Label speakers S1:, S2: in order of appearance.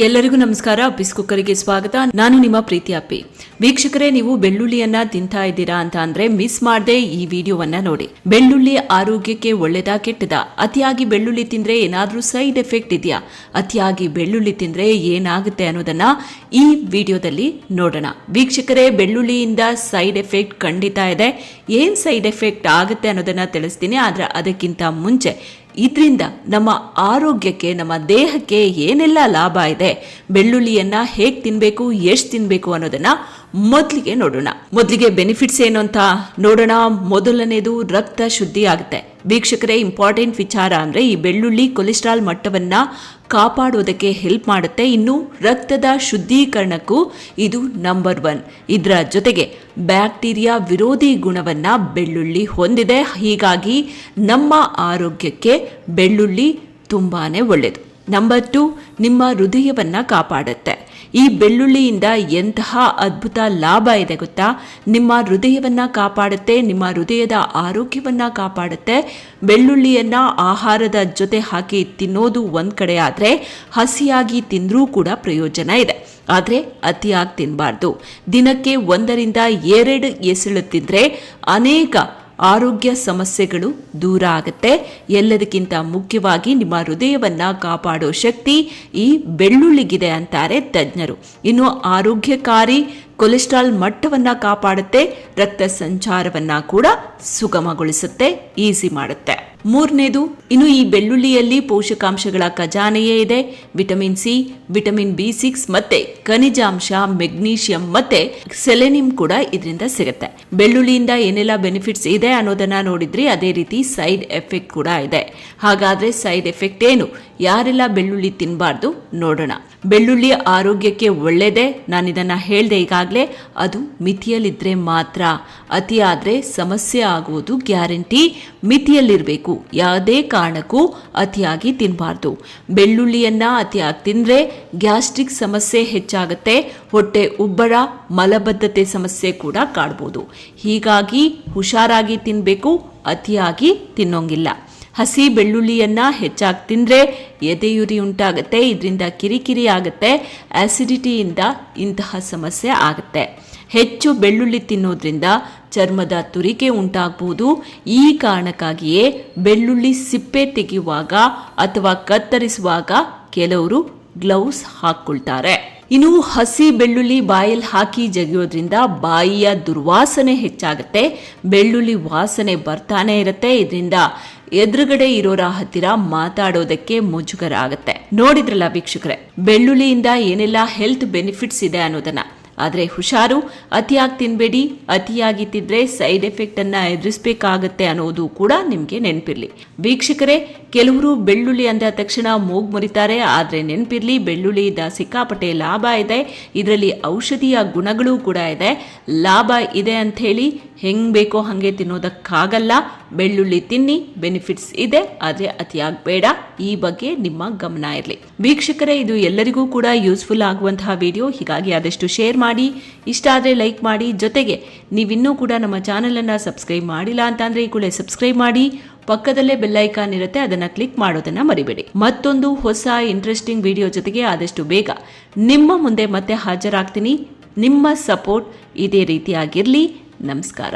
S1: ಎಲ್ಲರಿಗೂ ನಮಸ್ಕಾರ. ಅಪ್ಪಿಸ್ ಕುಕ್ಕರಿಗೆ ಸ್ವಾಗತ. ನಾನು ನಿಮ್ಮ ಪ್ರೀತಿ ಅಪ್ಪಿ. ವೀಕ್ಷಕರೇ, ನೀವು ಬೆಳ್ಳುಳ್ಳಿಯನ್ನ ತಿಂತಾ ಇದ್ದೀರಾ ಅಂತ ಅಂದ್ರೆ ಮಿಸ್ ಮಾಡದೆ ಈ ವಿಡಿಯೋವನ್ನ ನೋಡಿ. ಬೆಳ್ಳುಳ್ಳಿ ಆರೋಗ್ಯಕ್ಕೆ ಒಳ್ಳೆದಾ ಕೆಟ್ಟದ? ಅತಿಯಾಗಿ ಬೆಳ್ಳುಳ್ಳಿ ತಿಂದ್ರೆ ಏನಾದ್ರೂ ಸೈಡ್ ಎಫೆಕ್ಟ್ ಇದೆಯಾ? ಅತಿಯಾಗಿ ಬೆಳ್ಳುಳ್ಳಿ ತಿಂದ್ರೆ ಏನಾಗುತ್ತೆ ಅನ್ನೋದನ್ನ ಈ ವಿಡಿಯೋದಲ್ಲಿ ನೋಡೋಣ. ವೀಕ್ಷಕರೇ, ಬೆಳ್ಳುಳ್ಳಿಯಿಂದ ಸೈಡ್ ಎಫೆಕ್ಟ್ ಖಂಡಿತ ಇದೆ. ಏನ್ ಸೈಡ್ ಎಫೆಕ್ಟ್ ಆಗುತ್ತೆ ಅನ್ನೋದನ್ನ ತಿಳಿಸ್ತೀನಿ. ಆದ್ರೆ ಅದಕ್ಕಿಂತ ಮುಂಚೆ ಇದರಿಂದ ನಮ್ಮ ಆರೋಗ್ಯಕ್ಕೆ ನಮ್ಮ ದೇಹಕ್ಕೆ ಏನೆಲ್ಲ ಲಾಭ ಇದೆ ಬೆಳ್ಳುಳ್ಳಿಯನ್ನು ಹೇಗೆ ತಿನ್ನಬೇಕು ಎಷ್ಟು ತಿನ್ನಬೇಕು ಅನ್ನೋದನ್ನ ಮೊದಲಿಗೆ ನೋಡೋಣ. ಮೊದಲಿಗೆ ಬೆನಿಫಿಟ್ಸ್ ಏನು ಅಂತ ನೋಡೋಣ. ಮೊದಲನೇದು ರಕ್ತ ಶುದ್ಧಿ ಆಗುತ್ತೆ ವೀಕ್ಷಕರೇ ಇಂಪಾರ್ಟೆಂಟ್ ವಿಚಾರ ಅಂದರೆ ಈ ಬೆಳ್ಳುಳ್ಳಿ ಕೊಲೆಸ್ಟ್ರಾಲ್ ಮಟ್ಟವನ್ನು ಕಾಪಾಡೋದಕ್ಕೆ ಹೆಲ್ಪ್ ಮಾಡುತ್ತೆ. ಇನ್ನು ರಕ್ತದ ಶುದ್ಧೀಕರಣಕ್ಕೂ ಇದು ನಂಬರ್ ಒನ್ ಇದರ ಜೊತೆಗೆ ಬ್ಯಾಕ್ಟೀರಿಯಾ ವಿರೋಧಿ ಗುಣವನ್ನು ಬೆಳ್ಳುಳ್ಳಿ ಹೊಂದಿದೆ. ಹೀಗಾಗಿ ನಮ್ಮ ಆರೋಗ್ಯಕ್ಕೆ ಬೆಳ್ಳುಳ್ಳಿ ತುಂಬಾ ಒಳ್ಳೆಯದು ನಂಬರ್ ಟು ನಿಮ್ಮ ಹೃದಯವನ್ನು ಕಾಪಾಡುತ್ತೆ. ಈ ಬೆಳ್ಳುಳ್ಳಿಯಿಂದ ಎಂತಹ ಅದ್ಭುತ ಲಾಭ ಇದೆ ಗೊತ್ತಾ? ನಿಮ್ಮ ಹೃದಯವನ್ನ ಕಾಪಾಡುತ್ತೆ, ನಿಮ್ಮ ಹೃದಯದ ಆರೋಗ್ಯವನ್ನ ಕಾಪಾಡುತ್ತೆ. ಬೆಳ್ಳುಳ್ಳಿಯನ್ನ ಆಹಾರದ ಜೊತೆ ಹಾಕಿ ತಿನ್ನೋದು ಒಂದು ಕಡೆ ಆದ್ರೆ ಹಸಿಯಾಗಿ ತಿಂದ್ರೂ ಕೂಡ ಪ್ರಯೋಜನ ಇದೆ. ಆದರೆ ಅತಿಯಾಗಿ ತಿನ್ನಬಾರ್ದು ದಿನಕ್ಕೆ ಒಂದರಿಂದ ಎರಡು ಎಸಳು ತಿಂದ್ರೆ ಅನೇಕ ಆರೋಗ್ಯ ಸಮಸ್ಯೆಗಳು ದೂರ ಆಗುತ್ತೆ. ಎಲ್ಲದಕ್ಕಿಂತ ಮುಖ್ಯವಾಗಿ ನಿಮ್ಮ ಹೃದಯವನ್ನು ಕಾಪಾಡೋ ಶಕ್ತಿ ಈ ಬೆಳ್ಳುಳ್ಳಿಗಿದೆ ಅಂತಾರೆ ತಜ್ಞರು. ಇನ್ನು ಆರೋಗ್ಯಕಾರಿ ಕೊಲೆಸ್ಟ್ರಾಲ್ ಮಟ್ಟವನ್ನ ಕಾಪಾಡುತ್ತೆ, ರಕ್ತ ಸಂಚಾರವನ್ನ ಕೂಡ ಸುಗಮಗೊಳಿಸುತ್ತೆ, ಈಸಿ ಮಾಡುತ್ತೆ. ಮೂರನೇದು, ಇನ್ನು ಈ ಬೆಳ್ಳುಳ್ಳಿಯಲ್ಲಿ ಪೋಷಕಾಂಶಗಳ ಖಜಾನೆಯೇ ಇದೆ. Vitamin C, vitamin B six ಮತ್ತೆ ಖನಿಜಾಂಶ, ಮೆಗ್ನೀಷಿಯಂ ಮತ್ತೆ ಸೆಲೆನಿಯಂ ಕೂಡ ಇದರಿಂದ ಸಿಗುತ್ತೆ. ಬೆಳ್ಳುಳ್ಳಿಯಿಂದ ಏನೆಲ್ಲ ಬೆನಿಫಿಟ್ಸ್ ಇದೆ ಅನ್ನೋದನ್ನ ನೋಡಿದ್ರಿ ಅದೇ ರೀತಿ ಸೈಡ್ ಎಫೆಕ್ಟ್ ಕೂಡ ಇದೆ. ಹಾಗಾದ್ರೆ ಸೈಡ್ ಎಫೆಕ್ಟ್ ಏನು? ಯಾರೆಲ್ಲ ಬೆಳ್ಳುಳ್ಳಿ ತಿನ್ನಬಾರ್ದು ನೋಡೋಣ. ಬೆಳ್ಳುಳ್ಳಿ ಆರೋಗ್ಯಕ್ಕೆ ಒಳ್ಳೆಯದೇ ನಾನು ಇದನ್ನ ಹೇಳ್ದೆ ಈಗಾಗಲೇ, ಅದು ಮಿತಿಯಲ್ಲಿದ್ದರೆ ಮಾತ್ರ. ಅತಿಯಾದರೆ ಸಮಸ್ಯೆ ಆಗುವುದು ಗ್ಯಾರಂಟಿ. ಮಿತಿಯಲ್ಲಿರಬೇಕು. ಯಾವುದೇ ಕಾರಣಕ್ಕೂ ಅತಿಯಾಗಿ ತಿನ್ನಬಾರ್ದು ಬೆಳ್ಳುಳ್ಳಿಯನ್ನು ಅತಿಯಾಗಿ ತಿಂದರೆ ಗ್ಯಾಸ್ಟ್ರಿಕ್ ಸಮಸ್ಯೆ ಹೆಚ್ಚಾಗುತ್ತೆ. ಹೊಟ್ಟೆ ಉಬ್ಬರ, ಮಲಬದ್ಧತೆ ಸಮಸ್ಯೆ ಕೂಡ ಕಾಡ್ಬೋದು. ಹೀಗಾಗಿ ಹುಷಾರಾಗಿ ತಿನ್ನಬೇಕು ಅತಿಯಾಗಿ ತಿನ್ನೋಂಗಿಲ್ಲ. ಹಸಿ ಬೆಳ್ಳುಳ್ಳಿಯನ್ನ ಹೆಚ್ಚಾಗಿ ತಿಂದರೆ ಎದೆಯುರಿ ಉಂಟಾಗುತ್ತೆ, ಇದರಿಂದ ಕಿರಿಕಿರಿ ಆಗುತ್ತೆ ಆ್ಯಸಿಡಿಟಿಯಿಂದ ಇಂತಹ ಸಮಸ್ಯೆ ಆಗುತ್ತೆ. ಹೆಚ್ಚು ಬೆಳ್ಳುಳ್ಳಿ ತಿನ್ನೋದ್ರಿಂದ ಚರ್ಮದ ತುರಿಕೆ ಉಂಟಾಗಬಹುದು ಈ ಕಾರಣಕ್ಕಾಗಿಯೇ ಬೆಳ್ಳುಳ್ಳಿ ಸಿಪ್ಪೆ ತೆಗೆಯುವಾಗ ಅಥವಾ ಕತ್ತರಿಸುವಾಗ ಕೆಲವರು ಗ್ಲೌಸ್ ಹಾಕ್ಕೊಳ್ತಾರೆ. ಇನ್ನು ಹಸಿ ಬೆಳ್ಳುಳ್ಳಿ ಬಾಯಲ್ಲಿ ಹಾಕಿ ಜಗಿಯೋದ್ರಿಂದ ಬಾಯಿಯ ದುರ್ವಾಸನೆ ಹೆಚ್ಚಾಗುತ್ತೆ. ಬೆಳ್ಳುಳ್ಳಿ ವಾಸನೆ ಬರ್ತಾನೆ ಇರುತ್ತೆ. ಇದರಿಂದ ಎದುರುಗಡೆ ಇರೋರ ಹತ್ತಿರ ಮಾತಾಡೋದಕ್ಕೆ ಮುಜುಗರ ಆಗುತ್ತೆ. ನೋಡಿದ್ರಲ್ಲ ವೀಕ್ಷಕರೇ, ಬೆಳ್ಳುಳ್ಳಿಯಿಂದ ಏನೆಲ್ಲ ಹೆಲ್ತ್ ಬೆನಿಫಿಟ್ಸ್ ಇದೆ ಅನ್ನೋದನ್ನ. ಆದರೆ ಹುಷಾರು, ಅತಿಯಾಗಿ ತಿನ್ಬೇಡಿ, ಅತಿಯಾಗಿ ತಿಂದ್ರೆ ಸೈಡ್ ಎಫೆಕ್ಟ್ ಅನ್ನ ಎದುರಿಸಬೇಕಾಗತ್ತೆ ಅನ್ನೋದು ಕೂಡ ನಿಮಗೆ ನೆನಪಿರ್ಲಿ. ವೀಕ್ಷಕರೇ ಕೆಲವರು ಬೆಳ್ಳುಳ್ಳಿ ಅಂದ ತಕ್ಷಣ ಮೂಗ್ ಮುರಿತಾರೆ, ಆದರೆ ನೆನಪಿರಲಿ ಬೆಳ್ಳುಳ್ಳಿಯಿಂದ ಸಿಕ್ಕಾಪಟ್ಟೆ ಲಾಭ ಇದೆ. ಇದರಲ್ಲಿ ಔಷಧಿಯ ಗುಣಗಳು ಕೂಡ ಇದೆ. ಲಾಭ ಇದೆ ಅಂತ ಹೇಳಿ ಹೆಂಗ್ ಬೇಕೋ ಹಾಗೆ ತಿನ್ನೋದಕ್ಕಾಗಲ್ಲ. ಬೆಳ್ಳುಳ್ಳಿ ತಿನ್ನಿ, ಬೆನಿಫಿಟ್ಸ್ ಇದೆ, ಆದರೆ ಅತಿಯಾಗಬೇಡ. ಈ ಬಗ್ಗೆ ನಿಮ್ಮ ಗಮನ ಇರಲಿ. ವೀಕ್ಷಕರೇ, ಇದು ಎಲ್ಲರಿಗೂ ಕೂಡ ಯೂಸ್ಫುಲ್ ಆಗುವಂತಹ ವಿಡಿಯೋ. ಹೀಗಾಗಿ ಆದಷ್ಟು ಶೇರ್ ಮಾಡಿ. ಇಷ್ಟ ಆದರೆ ಲೈಕ್ ಮಾಡಿ. ಜೊತೆಗೆ ನೀವಿನ್ನೂ ಕೂಡ ನಮ್ಮ ಚಾನಲನ್ನು ಸಬ್ಸ್ಕ್ರೈಬ್ ಮಾಡಿಲ್ಲ ಅಂತಂದ್ರೆ ಈ ಕೂಡ ಸಬ್ಸ್ಕ್ರೈಬ್ ಮಾಡಿ. ಪಕ್ಕದಲ್ಲೇ ಬೆಲ್ಲೈಕಾನ್ ಇರುತ್ತೆ, ಅದನ್ನ ಕ್ಲಿಕ್ ಮಾಡೋದನ್ನ ಮರಿಬೇಡಿ. ಮತ್ತೊಂದು ಹೊಸ ಇಂಟ್ರೆಸ್ಟಿಂಗ್ ವಿಡಿಯೋ ಜೊತೆಗೆ ಆದಷ್ಟು ಬೇಗ ನಿಮ್ಮ ಮುಂದೆ ಮತ್ತೆ ಹಾಜರಾಗ್ತೀನಿ. ನಿಮ್ಮ ಸಪೋರ್ಟ್ ಇದೇ ರೀತಿಯಾಗಿರಲಿ. ನಮಸ್ಕಾರ.